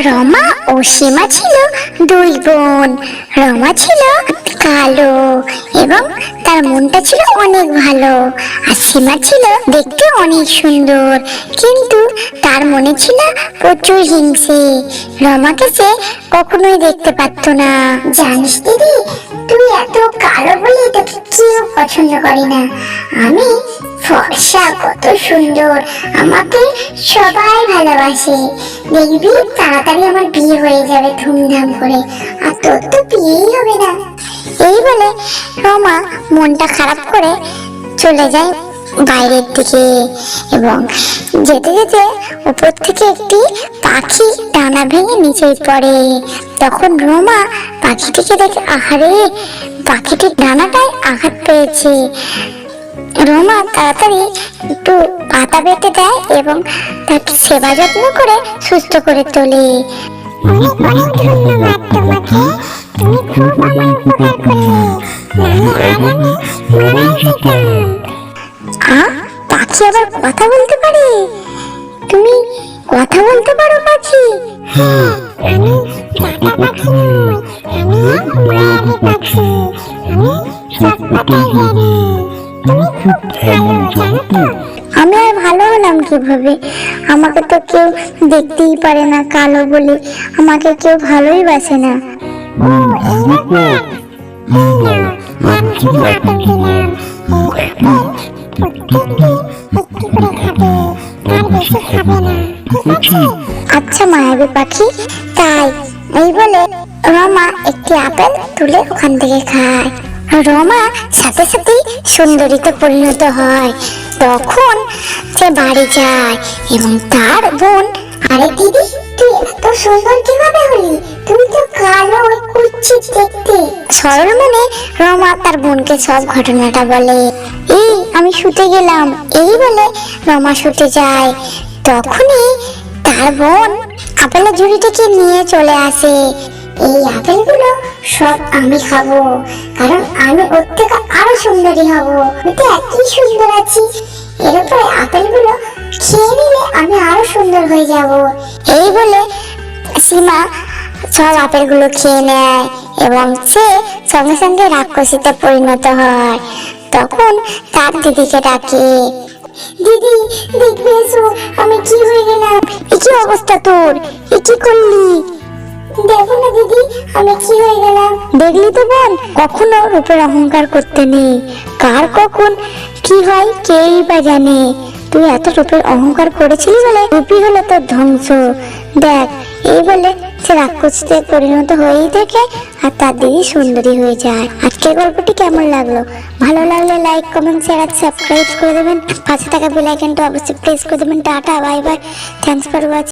রমা ও সীমা ছিল দুই বোন। রমা ছিল কালো এবং তার মনটা ছিল অনেক ভালো আর সীমা ছিল দেখতে অনেক সুন্দর। কিন্তু তার মনে ছিল প্রচুর হিংসে। রমাকে সে কখনোই দেখতে পারতো না। জানিস দিদি তুই এত কালো বলে তোকে কেউ পছন্দ করে না। আমি ফর্সা, কত সুন্দর। আমাকে সবাই ভালোবাসে। দেখবি, তাড়াতাড়ি আমার বিয়ে হয়ে যাবে ধুমধাম করে। আর তোর তো বিয়েই হবে না। এই বলে রমা মনটা খারাপ করে চলে যায় বাইরের দিকে এবং যেতে যেতে উপর থেকে একটি পাখি ডানা ভেঙে নিচে পড়ে। তখন রোমা পাখিটিকে দেখে আহারে পাখিটির ডানাটায় আঘাত পেয়েছে। রোমা তাড়াতাড়ি একটু পাতা বেটে দেয় এবং তাকে সেবা যত্ন করে সুস্থ করে তোলে। অনেক অনেক ধন্যবাদ তোমাকে। তুমি খুব আমার উপকার করলে। নাহলে আজ আমি যেতাম। আ পাখি আবার কথা বলতে পারে? তুমি কথা বলতে পারো পাখি। হ্যাঁ আমি পাখি আমি এক পাখি। আমি সব কথাই জানি। তুমি খুব ভালো জানো তো। আমি আর ভালো হলাম কীভাবে? আমাকে তো কেউ দেখতেই পারে না কালো বলে। আমাকে কেউ ভালোই বাসে না। ও এই ব্যাপার এই নাও আমি শুধু আপেল দিলাম এই আপেল প্রত্যেকদিন একটু করে খাবে। তার বেশি খাবে না। ঠিক আছে আচ্ছা মায়াবী পাখি তাই। এই বলে, রমা, একটি আপেল তুলে ওখান থেকে খায়। রমা সাথে সাথেই সুন্দরীতে পরিণত হয়। তখন সে বাড়ি যায় এবং তার বোন, আরে দিদি, তুই এত সুন্দর কীভাবে হলি? তুই তো কালো কুচ্ছিত দেখতে। সরল মনে রমা তার বোনকে সব ঘটনাটা বলে, এই, আমি শুতে গেলাম। এই বলে রমা শুতে যায়। তখনই তার বোন আপেলের ঝুড়িটাকে নিয়ে চলে আসে। এই আপেলগুলো সব আমি খাব, কারণ আমি ওর থেকে আরও সুন্দরী হব। আমি তো এতই সুন্দর আছি। এর উপরে আপেলগুলো খেয়ে নিলে আমি আরও সুন্দর হয়ে যাব। এই বলে সীমা সব আপেলগুলো খেয়ে নেয় এবং সে সঙ্গে সঙ্গে রাক্ষসীতে পরিণত হয়। তখন তার দিদিকে ডাকে, দিদি, দেখবে আমি কি হয়ে গেলাম? অবস্থা তোর? এ কি করলি? দেখো না দিদি আমি কি হয়ে গেলাম? দেখলি তো বোন কখনো রূপের অহংকার করতে নেই। কার কখন কি হয় কেই বা জানে। তুই এত রূপের অহংকার করেছিলি বলে রূপই হলো তোর ধ্বংস। দেখ এই বলে সে রাক্ষসীতে পরিণত হয়েই দেখে আর তার দিদি সুন্দরী হয়ে যায়। আজকের গল্পটি কেমন লাগল? ভালো লাগলে লাইক কমেন্ট শেয়ার আর সাবস্ক্রাইব করে দেবেন। পাশে থাকা বেল আইকনটা অবশ্যই প্রেস করে দেবেন। Tata bye bye thanks for watching